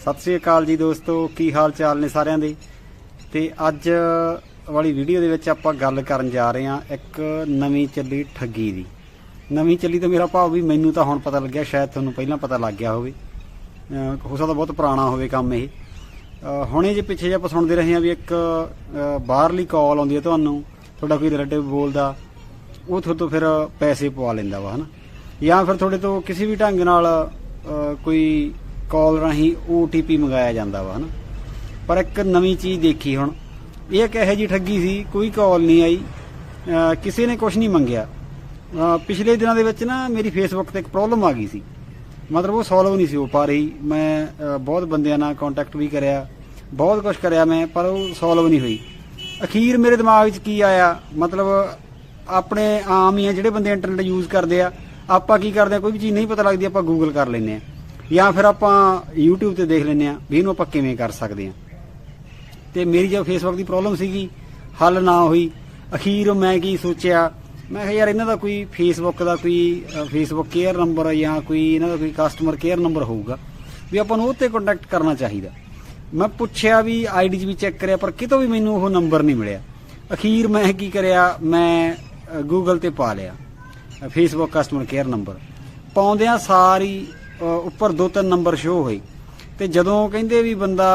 ਸਤਿ ਸ੍ਰੀ ਅਕਾਲ ਜੀ ਦੋਸਤੋ, ਕੀ ਹਾਲ ਚਾਲ ਨੇ ਸਾਰਿਆਂ ਦੇ? ਤੇ ਅੱਜ ਵਾਲੀ ਵੀਡੀਓ ਦੇ ਵਿੱਚ ਆਪਾਂ ਗੱਲ ਕਰਨ ਜਾ ਰਹੇ ਹਾਂ ਇੱਕ ਨਵੀਂ ਚੱਲੀ ਠੱਗੀ ਦੀ। ਨਵੀਂ ਚੱਲੀ ਤਾਂ ਮੇਰਾ ਭਾਵ ਵੀ ਮੈਨੂੰ ਤਾਂ ਹੁਣ ਪਤਾ ਲੱਗਿਆ, ਸ਼ਾਇਦ ਤੁਹਾਨੂੰ ਪਹਿਲਾਂ ਪਤਾ ਲੱਗ ਗਿਆ ਹੋਵੇ। ਹੋ ਸਕਦਾ ਬਹੁਤ ਪੁਰਾਣਾ ਹੋਵੇ ਕੰਮ ਇਹ। ਹੁਣੇ ਜੇ ਪਿੱਛੇ ਜੇ ਆਪਾਂ ਸੁਣਦੇ ਰਹੇ ਹਾਂ ਵੀ ਇੱਕ ਬਾਹਰਲੀ ਕਾਲ ਆਉਂਦੀ ਹੈ ਤੁਹਾਨੂੰ, ਤੁਹਾਡਾ ਕੋਈ ਰਿਲੇਟਿਵ ਬੋਲਦਾ, ਉਹ ਤੁਹਾਡੇ ਤੋਂ ਫਿਰ ਪੈਸੇ ਪਵਾ ਲੈਂਦਾ ਵਾ, ਹਨਾ? ਜਾਂ ਫਿਰ ਤੁਹਾਡੇ ਤੋਂ ਕਿਸੇ ਵੀ ਢੰਗ ਨਾਲ ਕੋਈ ਕਾਲ ਰਾਹੀਂ OTP ਮੰਗਾਇਆ ਜਾਂਦਾ ਵਾ, ਹਨਾ? ਪਰ ਇੱਕ ਨਵੀਂ ਚੀਜ਼ ਦੇਖੀ ਹੁਣ। ਇਹ ਇੱਕ ਇਹੋ ਜੀ ਠੱਗੀ ਸੀ, ਕੋਈ ਕਾਲ ਨਹੀਂ ਆਈ ਕਿਸੇ ਨੇ ਕੁਝ ਨਹੀਂ ਮੰਗਿਆ। ਪਿਛਲੇ ਦਿਨਾਂ ਦੇ ਵਿੱਚ ਨਾ ਮੇਰੀ ਫੇਸਬੁੱਕ ਤੇ ਇੱਕ ਪ੍ਰੋਬਲਮ ਆ ਗਈ ਸੀ। ਮਤਲਬ ਉਹ ਸੋਲਵ ਨਹੀਂ ਸੀ ਹੋ ਪਾ ਰਹੀ। ਮੈਂ ਬਹੁਤ ਬੰਦਿਆਂ ਨਾਲ ਕੰਟੈਕਟ ਵੀ ਕਰਿਆ, ਬਹੁਤ ਕੁਝ ਕਰਿਆ ਮੈਂ, ਪਰ ਉਹ ਸੋਲਵ ਨਹੀਂ ਹੋਈ। ਅਖੀਰ ਮੇਰੇ ਦਿਮਾਗ 'ਚ ਕੀ ਆਇਆ? ਮਤਲਬ ਆਪਣੇ ਆਮ ਹੀ ਆ, ਜਿਹੜੇ ਬੰਦੇ ਇੰਟਰਨੈਟ ਯੂਜ਼ ਕਰਦੇ ਆ, ਆਪਾਂ ਕੀ ਕਰਦੇ ਆ? ਕੋਈ ਵੀ ਚੀਜ਼ ਨਹੀਂ ਪਤਾ ਲੱਗਦੀ, ਆਪਾਂ ਗੂਗਲ ਕਰ ਲੈਂਦੇ ਆ। ਜਾਂ ਫਿਰ ਆਪਾਂ YouTube ਤੇ ਦੇਖ ਲੈਂਦੇ ਆ ਵੀ ਇਹਨੂੰ ਆਪਾਂ ਕਿਵੇਂ ਕਰ ਸਕਦੇ ਆ ਤੇ ਮੇਰੀ ਜੋ ਫੇਸਬੁੱਕ ਦੀ ਪ੍ਰੋਬਲਮ ਸੀਗੀ, ਹੱਲ ਨਾ ਹੋਈ, ਅਖੀਰ ਮੈਂ ਕੀ ਸੋਚਿਆ, ਮੈਂ ਕਿਹਾ ਯਾਰ ਇਹਨਾਂ ਦਾ ਕੋਈ ਫੇਸਬੁੱਕ ਦਾ ਕੋਈ ਫੇਸਬੁੱਕ ਕੇਅਰ ਨੰਬਰ ਜਾਂ ਕੋਈ ਇਹਨਾਂ ਦਾ ਕੋਈ ਕਸਟਮਰ ਕੇਅਰ ਨੰਬਰ ਹੋਊਗਾ, ਵੀ ਆਪਾਂ ਨੂੰ ਉਹ ਤੇ ਕੰਟੈਕਟ ਕਰਨਾ ਚਾਹੀਦਾ। ਮੈਂ ਪੁੱਛਿਆ ਵੀ ਆਈਡੀ 'ਚ ਵੀ ਚੈੱਕ ਕਰਿਆ, ਪਰ ਕਿਤੋਂ ਵੀ ਮੈਨੂੰ ਉਹ ਨੰਬਰ ਨਹੀਂ ਮਿਲਿਆ। ਅਖੀਰ ਮੈਂ ਕੀ ਕਰਿਆ, ਮੈਂ ਗੂਗਲ ਤੇ ਪਾ ਲਿਆ ਫੇਸਬੁੱਕ ਕਸਟਮਰ ਕੇਅਰ ਨੰਬਰ ਪਾਉਂਦਿਆਂ ਸਾਰੀ ਉੱਪਰ ਦੋ ਤਿੰਨ ਨੰਬਰ ਸ਼ੋ ਹੋਏ। ਤੇ ਜਦੋਂ ਕਹਿੰਦੇ ਵੀ ਬੰਦਾ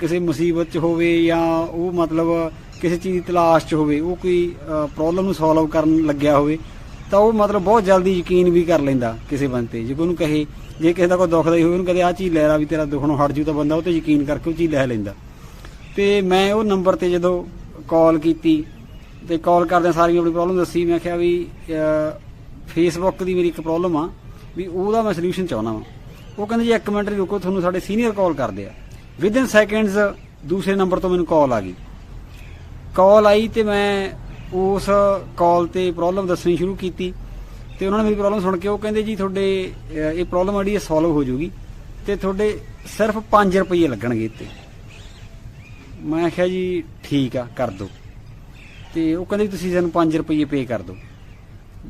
ਕਿਸੇ ਮੁਸੀਬਤ 'ਚ ਹੋਵੇ ਜਾਂ ਉਹ ਮਤਲਬ ਕਿਸੇ ਚੀਜ਼ ਦੀ ਤਲਾਸ਼ 'ਚ ਹੋਵੇ, ਉਹ ਕੋਈ ਪ੍ਰੋਬਲਮ ਨੂੰ ਸੋਲਵ ਕਰਨ ਲੱਗਿਆ ਹੋਵੇ, ਤਾਂ ਉਹ ਮਤਲਬ ਬਹੁਤ ਜਲਦੀ ਯਕੀਨ ਵੀ ਕਰ ਲੈਂਦਾ ਕਿਸੇ ਬੰਦੇ ਤੇ। ਜੇ ਕੋਈ ਉਹਨੂੰ ਕਹੇ, ਜੇ ਕਿਸੇ ਦਾ ਕੋਈ ਦੁੱਖ ਦਾ ਹੋਵੇ, ਉਹਨੂੰ ਕਹਦੇ ਆ ਚੀਜ਼ ਲੈ ਲਾ ਵੀ ਤੇਰਾ ਦੁੱਖ ਨੂੰ ਹਟ ਜੂ ਤਾਂ ਬੰਦਾ ਉਹ ਤੇ ਯਕੀਨ ਕਰਕੇ ਉਹ ਚੀਜ਼ ਲੈ ਲੈਂਦਾ। ਤੇ ਮੈਂ ਉਹ ਨੰਬਰ ਤੇ ਜਦੋਂ ਕਾਲ ਕੀਤੀ ਤੇ ਕਾਲ ਕਰਦਿਆਂ ਸਾਰੀ ਆਪਣੀ ਪ੍ਰੋਬਲਮ ਦੱਸੀ, ਮੈਂ ਕਿਹਾ ਵੀ ਫੇਸਬੁੱਕ ਦੀ ਮੇਰੀ ਇੱਕ ਪ੍ਰੋਬਲਮ ਆ। ਵੀ ਉਹਦਾ ਮੈਂ ਸੋਲੂਸ਼ਨ ਚਾਹੁੰਦਾ ਵਾਂ। ਉਹ ਕਹਿੰਦੇ ਜੀ, ਇੱਕ ਮਿੰਟ ਰੁਕੋ, ਤੁਹਾਨੂੰ ਸਾਡੇ ਸੀਨੀਅਰ ਕਾਲ ਕਰਦੇ ਆ। ਵਿਦਿਨ ਸੈਕਿੰਡਸ ਦੂਸਰੇ ਨੰਬਰ ਤੋਂ ਮੈਨੂੰ ਕਾਲ ਆ ਗਈ। ਕਾਲ ਆਈ ਤੇ ਮੈਂ ਉਸ ਕਾਲ ਤੇ ਪ੍ਰੋਬਲਮ ਦੱਸਣੀ ਸ਼ੁਰੂ ਕੀਤੀ ਤੇ ਉਹਨਾਂ ਨੇ ਮੇਰੀ ਪ੍ਰੋਬਲਮ ਸੁਣ ਕੇ ਉਹ ਕਹਿੰਦੇ ਜੀ, ਤੁਹਾਡੇ, ਇਹ ਪ੍ਰੋਬਲਮ ਜਿਹੜੀ ਹੈ ਸੋਲਵ ਹੋ ਜੂਗੀ ਤੇ ਤੁਹਾਡੇ ਸਿਰਫ 5 ਰੁਪਏ ਲੱਗਣਗੇ ਇੱਥੇ। ਮੈਂ ਆਖਿਆ ਜੀ, ਠੀਕ ਆ, ਕਰ ਦਿਓ। ਤੇ ਉਹ ਕਹਿੰਦੇ ਵੀ ਤੁਸੀਂ ਸਾਨੂੰ 5 ਰੁਪਏ ਪੇ ਕਰ ਦਿਓ।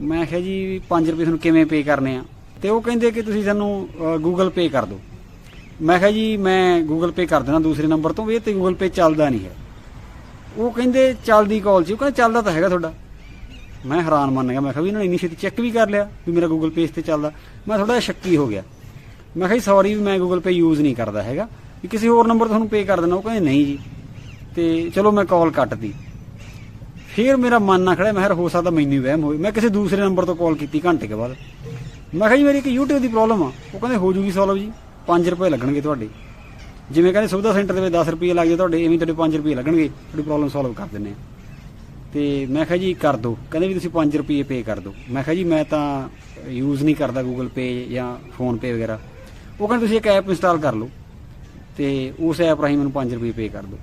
ਮੈਂ ਆਖਿਆ ਜੀ 5 ਰੁਪਏ ਤੁਹਾਨੂੰ ਕਿਵੇਂ ਪੇ ਕਰਨੇ ਆ? ਤੇ ਉਹ ਕਹਿੰਦੇ ਕਿ ਤੁਸੀਂ ਸਾਨੂੰ ਗੂਗਲ ਪੇ ਕਰ ਦਿਓ। ਮੈਂ ਕਿਹਾ ਜੀ, ਮੈਂ ਗੂਗਲ ਪੇ ਕਰ ਦੇਣਾ ਦੂਸਰੇ ਨੰਬਰ ਤੋਂ, ਵੀ ਇਹ ਤੇ ਗੂਗਲ ਪੇ ਚੱਲਦਾ ਨਹੀਂ ਹੈ। ਉਹ ਕਹਿੰਦੇ, ਚੱਲਦੀ ਕਾਲ ਸੀ, ਉਹ ਕਹਿੰਦੇ ਚੱਲਦਾ ਤਾਂ ਹੈਗਾ ਤੁਹਾਡਾ। ਮੈਂ ਹੈਰਾਨ ਮੰਨ ਗਿਆ, ਮੈਂ ਕਿਹਾ ਵੀ ਇਹਨਾਂ ਨੇ ਇੰਨੀ ਛੇਤੀ ਚੈੱਕ ਵੀ ਕਰ ਲਿਆ ਵੀ ਮੇਰਾ ਗੂਗਲ ਪੇ ਇਸ ਤੇ ਚੱਲਦਾ। ਮੈਂ ਥੋੜਾ ਸ਼ੱਕੀ ਹੋ ਗਿਆ। ਮੈਂ ਕਿਹਾ ਸੌਰੀ ਵੀ ਮੈਂ ਗੂਗਲ ਪੇ ਯੂਜ਼ ਨਹੀਂ ਕਰਦਾ ਹੈਗਾ। ਵੀ ਕਿਸੇ ਹੋਰ ਨੰਬਰ ਤੁਹਾਨੂੰ ਪੇ ਕਰ ਦੇਣਾ ਉਹ ਕਹਿੰਦੇ ਨਹੀਂ ਜੀ। ਤੇ ਚਲੋ ਮੈਂ ਕਾਲ ਕੱਟਤੀ। ਫਿਰ ਮੇਰਾ ਮਨ ਨਾ ਖੜਿਆ, ਮੈਂ ਕਿਹਾ ਹੋ ਸਕਦਾ ਮੈਨੂੰ ਵਹਿਮ ਹੋਵੇ। ਮੈਂ ਕਿਸੇ ਦੂਸਰੇ ਨੰਬਰ ਤੋਂ ਕਾਲ ਕੀਤੀ ਘੰਟੇ ਕੇ ਬਾਅਦ। ਮੈਂ ਕਿਹਾ ਜੀ, ਮੇਰੀ ਇੱਕ YouTube ਦੀ ਪ੍ਰੋਬਲਮ ਆ। ਉਹ ਕਹਿੰਦੇ, ਹੋ ਜੂਗੀ ਸੋਲਵ ਜੀ। 5 ਰੁਪਏ ਲੱਗਣਗੇ ਤੁਹਾਡੇ। ਜਿਵੇਂ ਕਹਿੰਦੇ, ਸੁਵਿਧਾ ਸੈਂਟਰ ਦੇ ਵਿੱਚ 10 ਰੁਪਏ ਲੱਗ ਜਾਏ ਤੁਹਾਡੇ ਐਵੇਂ ਤੁਹਾਡੇ 5 ਰੁਪਏ ਲੱਗਣਗੇ। ਤੁਹਾਡੀ ਪ੍ਰੋਬਲਮ ਸੋਲਵ ਕਰ ਦਿੰਨੇ ਆ ਤੇ ਮੈਂ ਕਿਹਾ ਜੀ, ਕਰ ਦਿਓ ਕਹਿੰਦੇ ਵੀ ਤੁਸੀਂ 5 ਰੁਪਏ ਪੇ ਕਰ ਦਿਓ ਮੈਂ ਕਿਹਾ ਜੀ, ਮੈਂ ਤਾਂ ਯੂਜ਼ ਨਹੀਂ ਕਰਦਾ Google Pay ਜਾਂ ਫੋਨ ਪੇ ਵਗੈਰਾ। ਉਹ ਕਹਿੰਦੇ, ਤੁਸੀਂ ਇੱਕ ਐਪ ਇੰਸਟਾਲ ਕਰ ਲਓ। ਤੇ ਉਸ ਐਪ ਰਾਹੀਂ ਮੈਨੂੰ 5 ਰੁਪਏ ਪੇ ਕਰ ਦਿਓ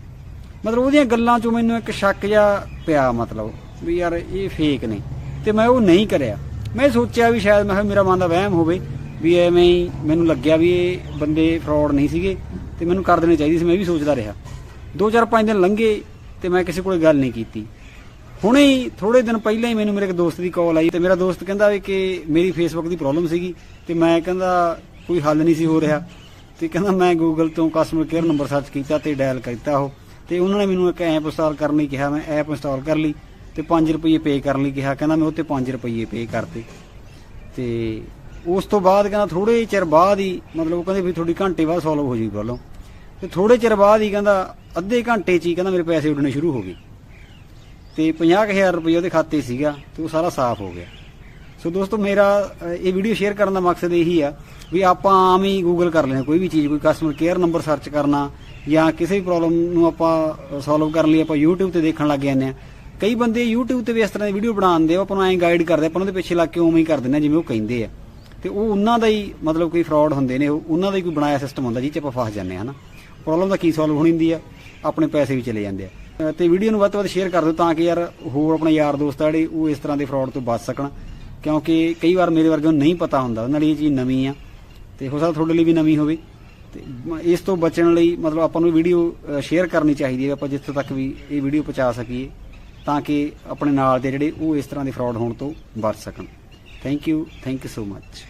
ਮਤਲਬ ਉਹਦੀਆਂ ਗੱਲਾਂ ਚੋਂ ਮੈਨੂੰ ਇੱਕ ਸ਼ੱਕ ਜਿਹਾ ਪਿਆ ਮਤਲਬ, ਵੀ ਯਾਰ ਇਹ ਫੇਕ ਨੇ। ਤੇ ਮੈਂ ਉਹ ਨਹੀਂ ਕਰਿਆ। ਮੈਂ ਸੋਚਿਆ ਵੀ ਸ਼ਾਇਦ, ਮੈਂ ਕਿਹਾ ਮੇਰਾ ਮਨ ਦਾ ਵਹਿਮ ਹੋਵੇ ਵੀ ਐਵੇਂ ਹੀ ਮੈਨੂੰ ਲੱਗਿਆ ਵੀ ਇਹ ਬੰਦੇ ਫਰਾਡ ਨਹੀਂ ਸੀਗੇ ਤੇ ਮੈਨੂੰ ਕਰ ਦੇਣੇ ਚਾਹੀਦੀ ਸੀ, ਮੈਂ ਵੀ ਸੋਚਦਾ ਰਿਹਾ। 2-4-5 ਦਿਨ ਲੰਘੇ ਤੇ ਮੈਂ ਕਿਸੇ ਕੋਲ ਗੱਲ ਨਹੀਂ ਕੀਤੀ। ਹੁਣੇ ਹੀ ਥੋੜੇ ਦਿਨ ਪਹਿਲਾਂ ਹੀ ਮੈਨੂੰ ਮੇਰੇ ਇੱਕ ਦੋਸਤ ਦੀ ਕਾਲ ਆਈ ਤੇ ਮੇਰਾ ਦੋਸਤ ਕਹਿੰਦਾ ਵੀ ਕਿ ਮੇਰੀ ਫੇਸਬੁੱਕ ਦੀ ਪ੍ਰੋਬਲਮ ਸੀਗੀ ਤੇ ਮੈਂ ਕਹਿੰਦਾ ਕੋਈ ਹੱਲ ਨਹੀਂ ਸੀ ਹੋ ਰਿਹਾ। ਤੇ ਕਹਿੰਦਾ ਮੈਂ ਗੂਗਲ ਤੋਂ ਕਸਟਮਰ ਕੇਅਰ ਨੰਬਰ ਸਰਚ ਕੀਤਾ ਤੇ ਡਾਇਲ ਕੀਤਾ ਉਹ ਤੇ ਉਹਨਾਂ ਨੇ ਮੈਨੂੰ ਇੱਕ ਐਪ ਇੰਸਟਾਲ ਕਰਨ ਲਈ ਕਿਹਾ, ਮੈਂ ਐਪ ਇੰਸਟਾਲ ਕਰ ਲਈ। ਤੇ 5 ਰੁਪਏ ਪੇ ਕਰਨ ਲਈ ਕਿਹਾ, ਕਹਿੰਦਾ ਮੈਂ ਉੱਤੇ 5 ਰੁਪਏ ਪੇ ਕਰਤੇ। ਤੇ ਉਸ ਤੋਂ ਬਾਅਦ ਕਹਿੰਦਾ ਥੋੜੇ ਚਿਰ ਬਾਅਦ ਹੀ, ਮਤਲਬ ਉਹ ਕਹਿੰਦੇ ਵੀ ਤੁਹਾਡੀ ਘੰਟੇ ਬਾਅਦ ਸੋਲਵ ਹੋ ਜੂਗੀ ਪ੍ਰੋਬਲਮ ਤੇ ਥੋੜੇ ਚਿਰ ਬਾਅਦ ਹੀ ਕਹਿੰਦਾ ਅੱਧੇ ਘੰਟੇ 'ਚ ਹੀ ਕਹਿੰਦਾ ਮੇਰੇ ਪੈਸੇ ਉੱਡਣੇ ਸ਼ੁਰੂ ਹੋ ਗਏ। ਤੇ 50000 ਰੁਪਏ ਉਹਦੇ ਖਾਤੇ ਸੀਗਾ ਤੇ ਉਹ ਸਾਰਾ ਸਾਫ਼ ਹੋ ਗਿਆ। ਸੋ ਦੋਸਤੋ, ਮੇਰਾ ਇਹ ਵੀਡੀਓ ਸ਼ੇਅਰ ਕਰਨ ਦਾ ਮਕਸਦ ਇਹੀ ਆ ਵੀ ਆਪਾਂ ਆਮ ਹੀ ਗੂਗਲ ਕਰ ਲੈਣਾ, ਕੋਈ ਵੀ ਚੀਜ਼, ਕੋਈ ਕਸਟਮਰ ਕੇਅਰ ਨੰਬਰ ਸਰਚ ਕਰਨਾ ਜਾਂ ਕਿਸੇ ਵੀ ਪ੍ਰੋਬਲਮ ਨੂੰ ਆਪਾਂ ਸੋਲਵ ਕਰਨ ਲਈ ਆਪਾਂ YouTube ਤੇ ਦੇਖਣ ਲੱਗ ਜਾਂਦੇ ਆ। ਕਈ ਬੰਦੇ YouTube ਤੇ ਵੀ ਇਸ ਤਰ੍ਹਾਂ ਦੀ ਵੀਡੀਓ ਬਣਾਉਂਦੇ ਆ ਉਹ ਆਪਾਂ ਨੂੰ ਐਂ ਗਾਈਡ ਕਰਦੇ ਆਪਾਂ ਉਹਨਾਂ ਦੇ ਪਿੱਛੇ ਲੱਗ ਕੇ ਉਵੇਂ ਹੀ ਕਰ ਦਿੰਦੇ ਆ ਜਿਵੇਂ ਉਹ ਕਹਿੰਦੇ ਆ। ਤੇ ਉਹ ਉਹਨਾਂ ਦਾ ਹੀ ਮਤਲਬ ਕੋਈ ਫਰਾਡ ਹੁੰਦੇ ਨੇ ਉਹ ਉਹਨਾਂ ਦਾ ਹੀ ਕੋਈ ਬਣਾਇਆ ਸਿਸਟਮ ਹੁੰਦਾ ਜਿਹ 'ਚ ਆਪਾਂ ਫਸ ਜਾਂਦੇ ਆ ਹਨਾ। ਪ੍ਰੋਬਲਮ ਦਾ ਕੀ ਸੋਲਵ ਹੋਣੀ ਹੁੰਦੀ ਆ? ਆਪਣੇ ਪੈਸੇ ਵੀ ਚਲੇ ਜਾਂਦੇ ਆ। ਅ, ਤੇ ਵੀਡੀਓ ਨੂੰ ਵੱਧ ਤੋਂ ਵੱਧ ਸ਼ੇਅਰ ਕਰ ਦਿਓ ਤਾਂ ਕਿ ਯਾਰ ਹੋਰ ਆਪਣੇ ਯਾਰ ਦੋਸਤ ਆ ਜਿਹੜੇ ਉਹ ਇਸ ਤਰ੍ਹਾਂ ਦੇ ਫਰਾਡ ਤੋਂ ਬਚ ਸਕਣ। ਕਿਉਂਕਿ ਕਈ ਵਾਰ ਮੇਰੇ ਵਰਗੇ ਨੂੰ ਨਹੀਂ ਪਤਾ ਹੁੰਦਾ ਉਹਨਾਂ ਲਈ ਇਹ ਚੀਜ਼ ਨਵੀਂ ਆ। ਤੇ ਹੋ ਸਕਦਾ ਤੁਹਾਡੇ ਲਈ ਵੀ ਨਵੀਂ ਹੋਵੇ। ਤੇ ਇਸ ਤੋਂ ਬਚਣ ਲਈ ਮਤਲਬ ਆਪਾਂ ਨੂੰ ਵੀਡੀਓ ਸ਼ੇਅਰ ਕਰਨੀ ਚਾਹੀਦੀ ਹੈ ਆਪਾਂ ਜਿੱਥੇ ਤੱਕ ਵੀ ਇਹ ਵੀਡੀਓ ਪਹੁੰਚਾ ਸਕੀਏ। ਤਾਂ ਕਿ ਆਪਣੇ ਨਾਲ ਦੇ ਜਿਹੜੇ ਉਹ ਇਸ ਤਰ੍ਹਾਂ ਦੇ ਫਰਾਡ ਹੋਣ ਤੋਂ ਬਚ ਸਕਣ। Thank you thank you so much